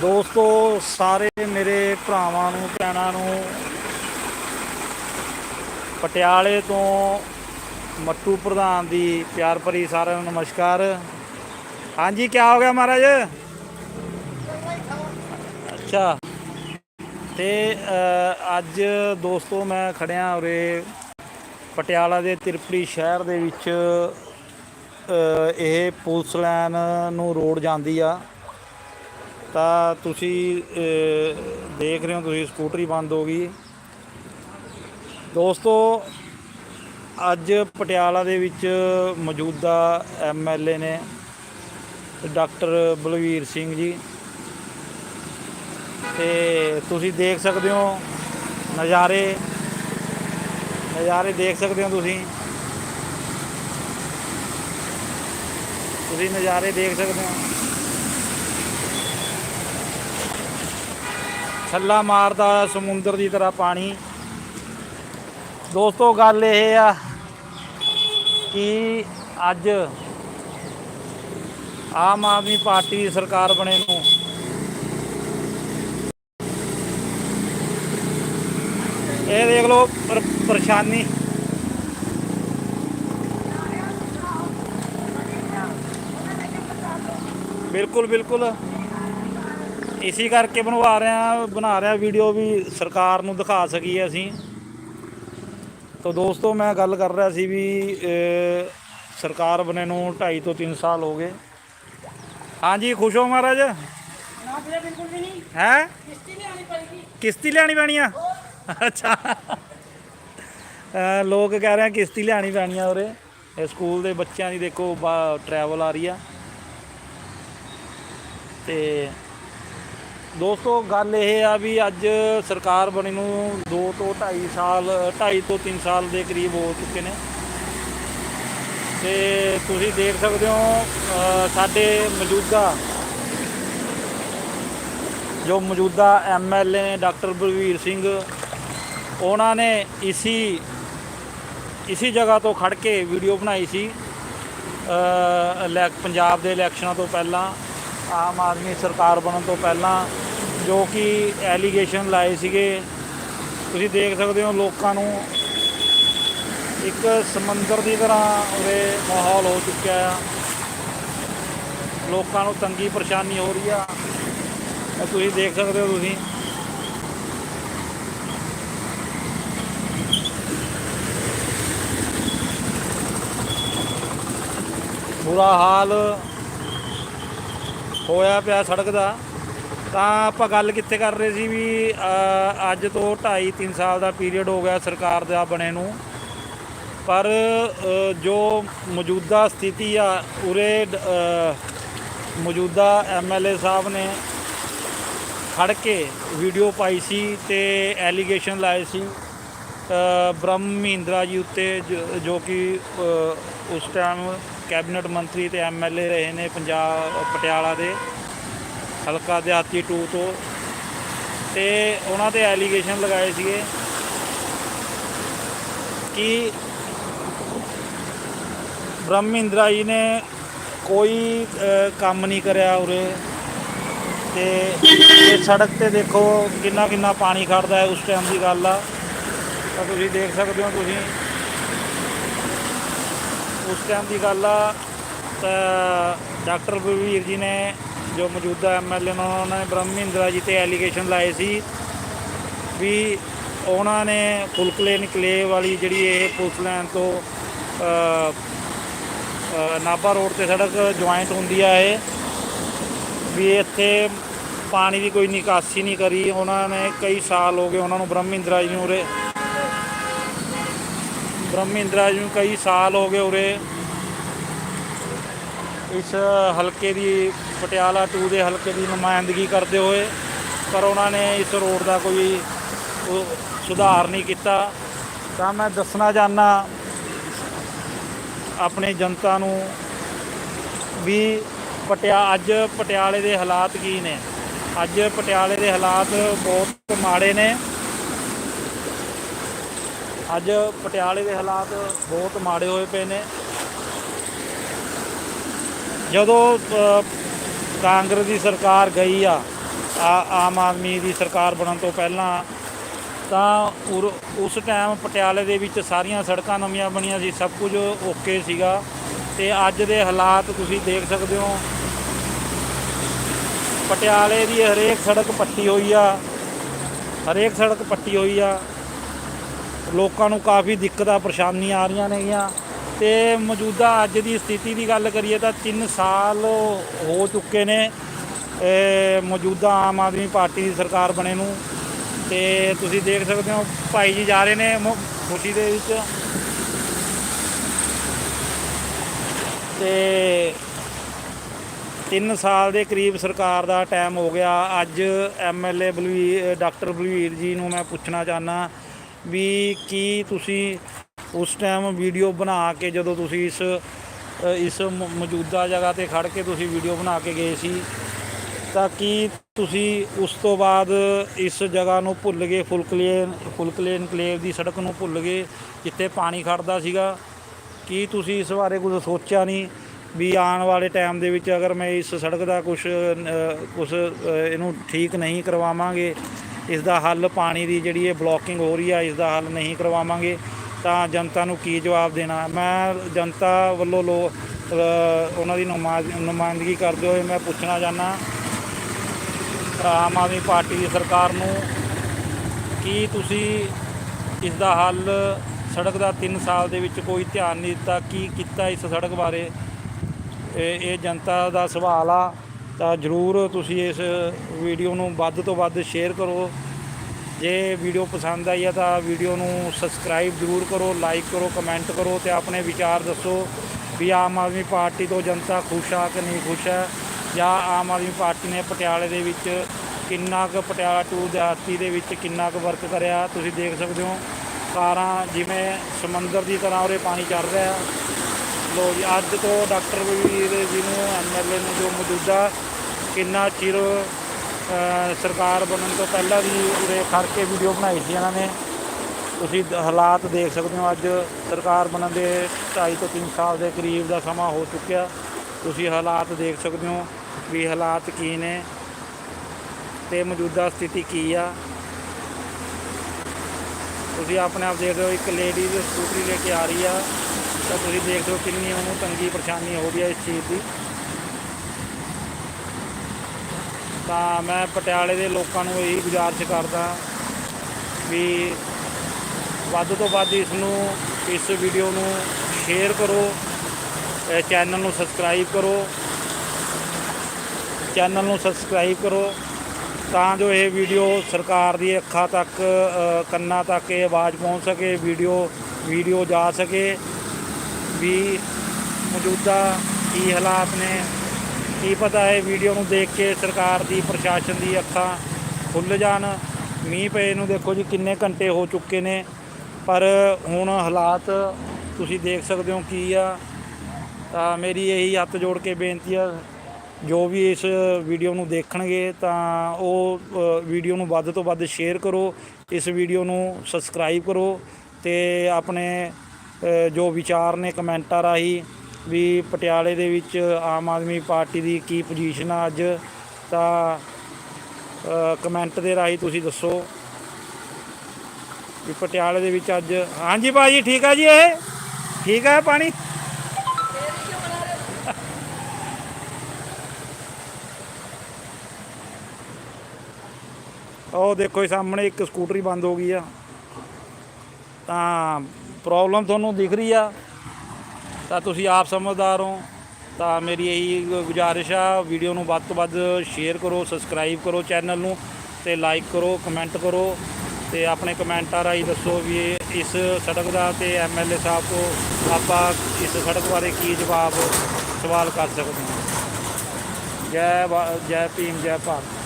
ਦੋਸਤੋ, ਸਾਰੇ ਮੇਰੇ ਭਰਾਵਾਂ ਨੂੰ, ਭੈਣਾਂ ਨੂੰ, ਪਟਿਆਲੇ ਤੋਂ ਮੱਟੂ ਪ੍ਰਧਾਨ ਦੀ ਪਿਆਰ ਭਰੀ ਸਾਰਿਆਂ ਨੂੰ ਨਮਸਕਾਰ। ਹਾਂਜੀ ਕੀ ਹੋ ਗਿਆ ਮਹਾਰਾਜ? ਅੱਛਾ। ਤੇ ਅੱਜ ਦੋਸਤੋ, ਮੈਂ ਖੜਿਆ ਉਰੇ ਪਟਿਆਲਾ ਦੇ ਤਿਰਪੜੀ ਸ਼ਹਿਰ ਦੇ ਵਿੱਚ ਇਹ ਪੁਲਿਸ ਲਾਈਨ ਨੂੰ ਰੋਡ ਜਾਂਦੀ ਆ। ਤਾਂ ਤੁਸੀਂ ਦੇਖ ਰਹੇ ਹੋ ਤੁਸੀਂ ਸਕੂਟਰੀ ਬੰਦ ਹੋ ਗਈ। ਦੋਸਤੋ, ਅੱਜ ਪਟਿਆਲਾ ਦੇ ਵਿੱਚ ਮੌਜੂਦਾ ਐਮਐਲਏ ਨੇ ਡਾਕਟਰ ਬਲਵੀਰ ਸਿੰਘ ਜੀ। ਤੇ ਤੁਸੀਂ ਦੇਖ ਸਕਦੇ ਹੋ ਨਜ਼ਾਰੇ। ਨਜ਼ਾਰੇ ਦੇਖ ਸਕਦੇ ਹੋ ਤੁਸੀਂ? ਤੁਸੀਂ ਨਜ਼ਾਰੇ ਦੇਖ ਸਕਦੇ ਹੋ? ਛੱਲਾ ਮਾਰਦਾ ਸਮੁੰਦਰ ਦੀ ਤਰ੍ਹਾਂ ਪਾਣੀ। ਦੋਸਤੋ, ਗੱਲ ਇਹ ਆ ਕਿ ਅੱਜ ਆਮ ਆਦਮੀ ਪਾਰਟੀ ਦੀ ਸਰਕਾਰ ਬਣੇ ਨੂੰ ਇਹ ਦੇਖ ਲਓ ਪਰੇਸ਼ਾਨੀ। ਬਿਲਕੁਲ ਬਿਲਕੁਲ। ਇਸੇ ਕਰਕੇ ਬਣਵਾ ਰਹੇ ਆ ਬਣਾ ਰਿਹਾ ਵੀਡੀਓ ਵੀ ਸਰਕਾਰ ਨੂੰ ਦਿਖਾ ਸਕੀਏ ਅਸੀਂ। ਤੋ ਦੋਸਤੋ ਮੈਂ ਗੱਲ ਕਰ ਰਿਹਾ ਸੀ ਵੀ ਸਰਕਾਰ ਬਣੇ ਨੂੰ 2.5 ਤੋਂ 3 ਸਾਲ ਹੋ ਗਏ। ਹਾਂਜੀ ਖੁਸ਼ ਹੋ ਮਹਾਰਾਜ? ਨਾ ਬਿਲਕੁਲ ਵੀ ਨਹੀਂ। ਹੈ? ਕਿਸ਼ਤੀ ਲਿਆਣੀ ਪਏਗੀ। ਕਿਸ਼ਤੀ ਲੈਣੀ ਪੈਣੀ ਆ? ਅੱਛਾ। ਲੋਕ ਕਹਿ ਰਹੇ ਆ ਕਿਸ਼ਤੀ ਲੈਣੀ ਪੈਣੀ ਆ ਉਰੇ। ਇਹ ਸਕੂਲ ਦੇ ਬੱਚਿਆਂ ਦੀ ਦੇਖੋ ਟਰੈਵਲ ਆ ਰਹੀ ਆ। ਤੇ ਦੋਸਤੋ, ਗੱਲ ਇਹ ਆ ਵੀ ਅੱਜ ਸਰਕਾਰ ਬਣੀ ਨੂੰ 2 ਤੋਂ 2.5 ਸਾਲ 2.5 ਤੋਂ 3 ਸਾਲ ਦੇ ਕਰੀਬ ਹੋ ਚੁੱਕੇ ਨੇ। ਤੇ ਤੁਸੀਂ ਦੇਖ ਸਕਦੇ ਹੋ ਸਾਡੇ ਮੌਜੂਦਾ, ਜੋ ਮੌਜੂਦਾ ਐਮਐਲਏ ਨੇ ਡਾਕਟਰ ਬਲਵੀਰ ਸਿੰਘ, ਉਹਨਾਂ ਨੇ ਇਸੀ ਇਸੀ ਜਗ੍ਹਾ ਤੋਂ ਖੜ ਕੇ ਵੀਡੀਓ ਬਣਾਈ ਸੀ ਇਲੈਕ, ਪੰਜਾਬ ਦੇ ਇਲੈਕਸ਼ਨਾਂ ਤੋਂ ਪਹਿਲਾਂ। ਆਮ ਆਦਮੀ ਸਰਕਾਰ ਬਣਨ ਤੋਂ ਪਹਿਲਾਂ ਜੋ ਕਿ ਐਲੀਗੇਸ਼ਨ ਲਾਏ ਸੀਗੇ, ਤੁਸੀਂ ਦੇਖ ਸਕਦੇ ਹੋ ਲੋਕਾਂ ਨੂੰ ਇੱਕ ਸਮੁੰਦਰ ਦੀ ਤਰ੍ਹਾਂ ਉਰੇ ਮਾਹੌਲ ਹੋ ਚੁੱਕਿਆ ਆ। ਲੋਕਾਂ ਨੂੰ ਤੰਗੀ ਪਰੇਸ਼ਾਨੀ ਹੋ ਰਹੀ ਆ। ਤੁਸੀਂ ਦੇਖ ਸਕਦੇ ਹੋ ਤੁਸੀਂ। ਬੁਰਾ ਹਾਲ ਹੋਇਆ ਪਿਆ ਸੜਕ ਦਾ ਤਾਂ ਆਪਾਂ ਗੱਲ ਕਿੱਥੇ ਕਰ ਰਹੇ ਸੀ ਵੀ ਅੱਜ ਤੋਂ 2.5 3 ਸਾਲ ਦਾ ਪੀਰੀਅਡ ਹੋ ਗਿਆ ਸਰਕਾਰ ਦਾ ਬਣੇ ਨੂੰ। ਪਰ ਜੋ ਮੌਜੂਦਾ ਸਥਿਤੀ ਆ ਉਰੇ ਅ, ਮੌਜੂਦਾ ਐਮਐਲਏ ਸਾਹਿਬ ਨੇ ਖੜ ਕੇ ਵੀਡੀਓ ਪਾਈ ਸੀ ਤੇ ਐਲੀਗੇਸ਼ਨ ਲਾਏ ਸੀ ਬ੍ਰਹਮ ਮਹਿੰਦਰਾ ਜੀ ਉੱਤੇ ਜੋ- ਜੋ ਕਿ ਉਸ ਟਾਈਮ ਕੈਬਨਿਟ ਮੰਤਰੀ ਤੇ ਐਮਐਲਏ ਰਹੇ ਨੇ ਪੰਜਾਬ, ਪਟਿਆਲਾ ਦੇ, ਹਲਕਾ ਦਿਹਾਤੀ 2 ਤੋਂ। ਤੇ ਉਹਨਾਂ ਤੇ ਐਲੀਗੇਸ਼ਨ ਲਗਾਏ ਸੀਗੇ ਕਿ ਬ੍ਰਹਮ ਮਹਿੰਦਰਾ ਜੀ ਨੇ ਕੋਈ ਕੰਮ ਨਹੀਂ ਕਰਿਆ ਉਰੇ। ਤੇ ਇਹ ਸੜਕ ਤੇ ਦੇਖੋ ਕਿੰਨਾ ਕਿੰਨਾ ਪਾਣੀ ਖੜਦਾ ਹੈ ਉਸ ਟਾਈਮ ਦੀ ਗੱਲ ਆ। ਤਾਂ ਤੁਸੀਂ ਦੇਖ ਸਕਦੇ ਹੋ ਤੁਸੀਂ। ਉਸ ਟਾਈਮ ਦੀ ਗੱਲ ਆ, ਤਾਂ ਡਾਕਟਰ ਬਲਵੀਰ ਜੀ ਨੇ ਜੋ ਮੌਜੂਦਾ ਐਮਐਲਏ ਨੇ, ਉਹਨਾਂ ਨੇ ਬ੍ਰਹਮ ਮਹਿੰਦਰਾ ਜੀ ਤੇ ਐਲੀਗੇਸ਼ਨ ਲਾਏ ਸੀ ਵੀ ਉਹਨਾਂ ਨੇ ਫੁਲਕਲੇ ਨਿਕਲੇ ਵਾਲੀ ਜਿਹੜੀ ਇਹ ਪੁਲਿਸ ਲਾਈਨ ਤੋਂ ਨਾਭਾ ਰੋਡ ਤੇ ਸੜਕ ਜੁਆਇੰਟ ਹੁੰਦੀ ਆ ਇਹ, ਵੀ ਇੱਥੇ ਪਾਣੀ ਦੀ ਕੋਈ ਨਿਕਾਸੀ ਨਹੀਂ ਕਰੀ। ਉਹਨਾਂ ਨੇ ਕਈ ਸਾਲ ਹੋ ਗਏ ਉਹਨਾਂ ਨੂੰ ਬ੍ਰਹਮਿੰਦਰਾ ਜੀ ਨੂੰ ਉਰੇ ਬ੍ਰਹਮ ਇੰਦਰਾ ਜੀ ਨੂੰ ਕਈ ਸਾਲ ਹੋ ਗਏ ਉਰੇ। ਇਸ ਹਲਕੇ ਦੀ, ਪਟਿਆਲਾ 2 ਦੇ ਹਲਕੇ ਦੀ ਨੁਮਾਇੰਦਗੀ ਕਰਦੇ ਹੋਏ ਪਰ ਉਹਨਾਂ ਨੇ ਇਸ ਰੋਡ ਦਾ ਕੋਈ ਸੁਧਾਰ ਨਹੀਂ ਕੀਤਾ। ਤਾਂ ਮੈਂ ਦੱਸਣਾ ਚਾਹੁੰਦਾ, ਆਪਣੀ ਜਨਤਾ ਨੂੰ ਵੀ ਪਟਿਆ, ਅੱਜ ਪਟਿਆਲੇ ਦੇ ਹਾਲਾਤ ਕੀ ਨੇ? ਅੱਜ ਪਟਿਆਲੇ ਦੇ ਹਾਲਾਤ ਬਹੁਤ ਮਾੜੇ ਨੇ। ਅੱਜ ਪਟਿਆਲੇ ਦੇ ਹਾਲਾਤ ਬਹੁਤ ਮਾੜੇ ਹੋਏ ਪਏ ਨੇ। ਜਦੋਂ ਕਾਂਗਰਸ ਦੀ ਸਰਕਾਰ ਗਈ ਆ, ਆਮ ਆਦਮੀ ਦੀ ਸਰਕਾਰ ਬਣਨ ਤੋਂ ਪਹਿਲਾਂ, ਤਾਂ ਉਰ- ਉਸ ਟਾਈਮ ਪਟਿਆਲੇ ਦੇ ਵਿੱਚ ਸਾਰੀਆਂ ਸੜਕਾਂ ਨਵੀਆਂ ਬਣੀਆਂ ਸੀ, ਸਭ ਕੁਝ ਓਕੇ ਸੀਗਾ। ਤੇ ਅੱਜ ਦੇ ਹਾਲਾਤ ਤੁਸੀਂ ਦੇਖ ਸਕਦੇ ਹੋ। ਪਟਿਆਲੇ ਦੀ ਹਰੇਕ ਸੜਕ ਪੱਟੀ ਹੋਈ ਆ, ਹਰੇਕ ਸੜਕ ਪੱਟੀ ਹੋਈ ਆ। ਲੋਕਾਂ ਨੂੰ ਕਾਫੀ ਦਿੱਕਤਾਂ, ਪਰੇਸ਼ਾਨੀਆਂ ਆ ਰਹੀਆਂ ਨੇਗੀਆਂ। ਤੇ ਮੌਜੂਦਾ ਅੱਜ ਦੀ ਸਥਿਤੀ ਦੀ ਗੱਲ ਕਰੀਏ ਤਾਂ 3 ਸਾਲ ਹੋ ਚੁੱਕੇ ਨੇ ਮੌਜੂਦਾ ਆਮ ਆਦਮੀ ਪਾਰਟੀ ਦੀ ਸਰਕਾਰ ਬਣੇ ਨੂੰ। ਤੇ ਤੁਸੀਂ ਦੇਖ ਸਕਦੇ ਹੋ, ਭਾਈ ਜੀ ਜਾ ਰਹੇ ਨੇ ਖੁਸ਼ੀ ਦੇ ਵਿੱਚ। ਤੇ 3 ਸਾਲ ਦੇ ਕਰੀਬ ਸਰਕਾਰ ਦਾ ਟਾਈਮ ਹੋ ਗਿਆ। ਅੱਜ ਐਮਐਲਏ ਬਲਵੀਰ ਡਾਕਟਰ ਬਲਵੀਰ ਜੀ ਨੂੰ ਮੈਂ ਪੁੱਛਣਾ ਚਾਹਨਾ ਵੀ ਕੀ ਤੁਸੀਂ ਉਸ ਟਾਈਮ ਵੀਡੀਓ ਬਣਾ ਕੇ ਜਦੋਂ ਤੁਸੀਂ ਇਸ ਇਸ ਮੌਜੂਦਾ ਜਗ੍ਹਾ ਤੇ ਖੜ ਕੇ ਤੁਸੀਂ ਵੀਡੀਓ ਬਣਾ ਕੇ ਗਏ ਸੀ, ਤਾਂ ਕੀ ਤੁਸੀਂ ਉਸ ਤੋਂ ਬਾਅਦ ਇਸ ਜਗ੍ਹਾ ਨੂੰ ਭੁੱਲ ਗਏ ਫੁਲਕਲੇਨ ਫੁਲਕਲੇਨ ਕਲੇਵ ਦੀ ਸੜਕ ਨੂੰ ਭੁੱਲ ਗਏ, ਜਿੱਥੇ ਪਾਣੀ ਖੜਦਾ ਸੀਗਾ? ਕੀ ਤੁਸੀਂ ਇਸ ਬਾਰੇ ਕੁਝ ਸੋਚਿਆ ਨਹੀਂ ਵੀ ਆਉਣ ਵਾਲੇ ਟਾਈਮ ਦੇ ਵਿੱਚ ਅਗਰ ਮੈਂ ਇਸ ਸੜਕ ਦਾ ਕੁਝ ਕੁਝ ਇਹਨੂੰ ਠੀਕ ਨਹੀਂ ਕਰਵਾਵਾਂਗੇ ਇਸ ਦਾ ਹੱਲ ਪਾਣੀ ਦੀ ਜਿਹੜੀ ਇਹ ਬਲੋਕਿੰਗ ਹੋ ਰਹੀ ਆ ਇਸ ਦਾ ਹੱਲ ਨਹੀਂ ਕਰਵਾਵਾਂਗੇ, ਤਾਂ ਜਨਤਾ ਨੂੰ ਕੀ ਜਵਾਬ ਦੇਣਾ? ਮੈਂ ਜਨਤਾ ਵੱਲੋਂ ਲੋ ਉਹਨਾਂ ਦੀ ਨੁਮਾ- ਨੁਮਾਇੰਦਗੀ ਕਰਦੇ ਹੋਏ ਮੈਂ ਪੁੱਛਣਾ ਚਾਹੁੰਦਾ, ਆਮ ਆਦਮੀ ਪਾਰਟੀ ਦੀ ਸਰਕਾਰ ਨੂੰ ਕੀ ਤੁਸੀਂ ਇਸ ਦਾ ਹੱਲ ਸੜਕ ਦਾ 3 ਸਾਲ ਦੇ ਵਿੱਚ ਕੋਈ ਧਿਆਨ ਨਹੀਂ ਦਿੱਤਾ? ਕੀ ਕੀਤਾ ਇਸ ਸੜਕ ਬਾਰੇ? ਇਹ ਜਨਤਾ ਦਾ ਸਵਾਲ ਆ। ਤਾਂ ਜਰੂਰ ਤੁਸੀਂ ਇਸ ਵੀਡੀਓ ਨੂੰ ਵੱਧ ਤੋਂ ਵੱਧ ਸ਼ੇਅਰ ਕਰੋ। ਜੇ ਵੀਡੀਓ ਪਸੰਦ ਆਈ ਹੈ ਤਾਂ ਵੀਡੀਓ ਨੂੰ ਸਬਸਕ੍ਰਾਈਬ ਜਰੂਰ ਕਰੋ, ਲਾਈਕ ਕਰੋ, ਕਮੈਂਟ ਕਰੋ ਤੇ ਆਪਣੇ ਵਿਚਾਰ ਦੱਸੋ ਵੀ ਆਮ ਆਦਮੀ ਪਾਰਟੀ ਤੋਂ ਜਨਤਾ ਖੁਸ਼ ਆ ਕਿ ਨਹੀਂ ਖੁਸ਼ ਹੈ ਜਾਂ ਆਮ ਆਦਮੀ ਪਾਰਟੀ ਨੇ ਪਟਿਆਲੇ ਦੇ ਵਿੱਚ ਕਿੰਨਾ ਕੁ ਪਟਿਆਲਾ ਟੂ ਦਿਹਾਤੀ ਦੇ ਵਿੱਚ ਕਿੰਨਾ ਕੁ ਵਰਕ ਕਰਿਆ? ਤੁਸੀਂ ਦੇਖ ਸਕਦੇ ਹੋ ਕਾਰਾਂ ਜਿਵੇਂ ਸਮੁੰਦਰ ਦੀ ਤਰ੍ਹਾਂ ਉਰੇ ਪਾਣੀ ਚੱਲ ਰਿਹਾ। ਲੋ ਜੀ, ਅੱਜ ਤੋਂ ਡਾਕਟਰ ਬਲਵੀਰ ਜੀ ਨੂੰ ਐਮਐਲਏ ਨੂੰ ਜੋ ਮੌਜੂਦਾ ਕਿੰਨਾ ਚਿਰ ਸਰਕਾਰ ਬਣਨ ਤੋਂ ਪਹਿਲਾਂ ਵੀ ਉਰੇ ਖੜ ਕੇ ਵੀਡੀਓ ਬਣਾਈ ਸੀ ਇਹਨਾਂ ਨੇ। ਤੁਸੀਂ ਹਾਲਾਤ ਦੇਖ ਸਕਦੇ ਹੋ, ਅੱਜ ਸਰਕਾਰ ਬਣਨ ਦੇ 2.5 ਤੋਂ 3 ਸਾਲ ਦੇ ਕਰੀਬ ਦਾ ਸਮਾਂ ਹੋ ਚੁੱਕਿਆ। ਤੁਸੀਂ ਹਾਲਾਤ ਦੇਖ ਸਕਦੇ ਹੋ ਵੀ ਹਾਲਾਤ ਕੀ ਨੇ ਤੇ ਮੌਜੂਦਾ ਸਥਿਤੀ ਕੀ ਆ। ਤੁਸੀਂ ਆਪਣੇ ਆਪ ਦੇਖ ਰਹੇ ਹੋ, ਇੱਕ ਲੇਡੀ ਸਕੂਟਰੀ ਲੈ ਕੇ ਆ ਰਹੀ ਆ। ਤਾਂ ਤੁਸੀਂ ਦੇਖਦੇ ਹੋ ਕਿੰਨੀ ਉਹਨੂੰ ਤੰਗੀ ਪਰੇਸ਼ਾਨੀ ਹੋ ਰਹੀ ਹੈ ਇਸ ਚੀਜ਼ ਦੀ। ਤਾਂ ਮੈਂ ਪਟਿਆਲੇ ਦੇ ਲੋਕਾਂ ਨੂੰ ਇਹੀ ਗੁਜ਼ਾਰਿਸ਼ ਕਰਦਾ ਵੀ ਵੱਧ ਤੋਂ ਵੱਧ ਇਸ ਨੂੰ, ਇਸ ਵੀਡੀਓ ਨੂੰ ਸ਼ੇਅਰ ਕਰੋ ਚੈਨਲ ਨੂੰ ਸਬਸਕ੍ਰਾਈਬ ਕਰੋ ਚੈਨਲ ਨੂੰ ਸਬਸਕ੍ਰਾਈਬ ਕਰੋ, ਤਾਂ ਜੋ ਇਹ ਵੀਡੀਓ ਸਰਕਾਰ ਦੀ ਅੱਖਾਂ ਤੱਕ ਕੰਨਾਂ ਤੱਕ ਇਹ ਆਵਾਜ਼ ਪਹੁੰਚ ਸਕੇ ਵੀਡੀਓ ਵੀਡੀਓ ਜਾ ਸਕੇ। ਵੀ ਮੌਜੂਦਾ ਕੀ ਹਾਲਾਤ ਨੇ, ਕੀ ਪਤਾ ਹੈ ਵੀਡੀਓ ਨੂੰ ਦੇਖ ਕੇ ਸਰਕਾਰ ਦੀ, ਪ੍ਰਸ਼ਾਸਨ ਦੀ ਅੱਖਾਂ ਖੁੱਲ ਜਾਣ। ਮੀਂਹ ਪਏ ਨੂੰ ਦੇਖੋ ਜੀ ਕਿੰਨੇ ਘੰਟੇ ਹੋ ਚੁੱਕੇ ਨੇ, ਪਰ ਹੁਣ ਹਾਲਾਤ ਤੁਸੀਂ ਦੇਖ ਸਕਦੇ ਹੋ ਕੀ ਆ। ਤਾਂ ਮੇਰੀ ਇਹੀ ਹੱਥ ਜੋੜ ਕੇ ਬੇਨਤੀ ਆ, ਜੋ ਵੀ ਇਸ ਵੀਡੀਓ ਨੂੰ ਦੇਖਣਗੇ ਤਾਂ ਉਹ ਵੀਡੀਓ ਨੂੰ ਵੱਧ ਤੋਂ ਵੱਧ ਸ਼ੇਅਰ ਕਰੋ, ਇਸ ਵੀਡੀਓ ਨੂੰ ਸਬਸਕ੍ਰਾਈਬ ਕਰੋ ਤੇ ਆਪਣੇ ਜੋ ਵਿਚਾਰ ਨੇ ਕਮੈਂਟਾਂ ਰਾਹੀਂ ਵੀ ਪਟਿਆਲੇ ਦੇ ਵਿੱਚ ਆਮ ਆਦਮੀ ਪਾਰਟੀ ਦੀ ਕੀ ਪੋਜੀਸ਼ਨ ਆ ਅੱਜ, ਤਾਂ ਕਮੈਂਟ ਦੇ ਰਾਹੀਂ ਤੁਸੀਂ ਦੱਸੋ ਵੀ ਪਟਿਆਲੇ ਦੇ ਵਿੱਚ ਅੱਜ, ਹਾਂਜੀ ਭਾਜੀ, ਠੀਕ ਆ ਜੀ ਇਹ? ਠੀਕ ਹੈ ਪਾਣੀ? ਉਹ ਦੇਖੋ ਸਾਹਮਣੇ ਇੱਕ ਸਕੂਟਰੀ ਬੰਦ ਹੋ ਗਈ ਆ। ਤਾਂ ਪ੍ਰੋਬਲਮ ਤੁਹਾਨੂੰ ਦਿਖ ਰਹੀ ਆ, ਤਾਂ ਤੁਸੀਂ ਆਪ ਸਮਝਦਾਰ ਹੋ। ਤਾਂ ਮੇਰੀ ਇਹੀ ਗੁਜ਼ਾਰਿਸ਼ ਆ, ਵੀਡੀਓ ਨੂੰ ਵੱਧ ਤੋਂ ਵੱਧ ਸ਼ੇਅਰ ਕਰੋ ਸਬਸਕ੍ਰਾਈਬ ਕਰੋ ਚੈਨਲ ਨੂੰ ਤੇ ਲਾਈਕ ਕਰੋ ਕਮੈਂਟ ਕਰੋ ਤੇ ਆਪਣੇ ਕਮੈਂਟਾਂ ਰਾਹੀਂ ਦੱਸੋ ਵੀ ਇਸ ਸੜਕ ਦਾ ਤੇ ਐਮਐਲਏ ਸਾਹਿਬ ਤੋਂ ਆਪਾਂ ਇਸ ਸੜਕ ਬਾਰੇ ਕੀ ਜਵਾਬ, ਸਵਾਲ ਕਰ ਸਕਦੇ ਹਾਂ। ਜੈ ਜੈ ਭੀਮ, ਜੈ ਭਾਰਤ।